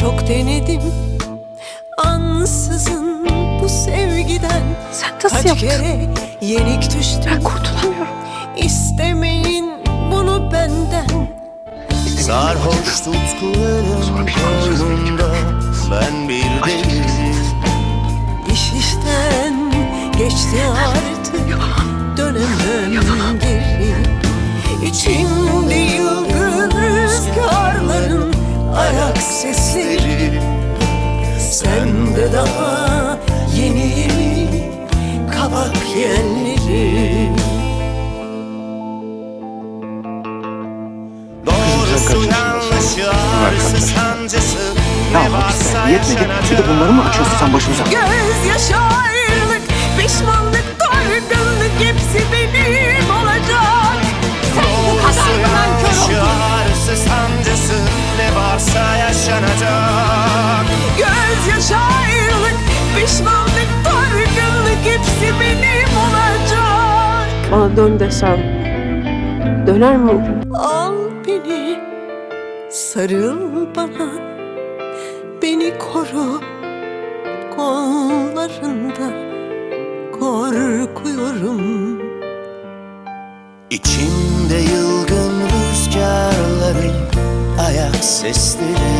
Çok denedim. Ansızın bu sevgiden Sen nasıl Kaç yaptın? kere yenik düştüm. Ben kurtulamıyorum. İstemeyin bunu benden. Sarhoş tutkuların koynunda. Ben bir deli İş işten geçti artık. Dönemem geri. İçimde yılgın Sende daha yeni yeni kabak yelleri Doğrusu yanlışı ağrısı sancısı Ne varsa sen? Yetmedi. Bir de yaşanacak bunları mı açıyorsun sen başımıza? Gözyaşı ayrılık, pişmanlık, Bana dön desem döner mi? Al beni, sarıl bana, beni koru kollarında. Korkuyorum. İçimde yılgın rüzgarların ayak sesleri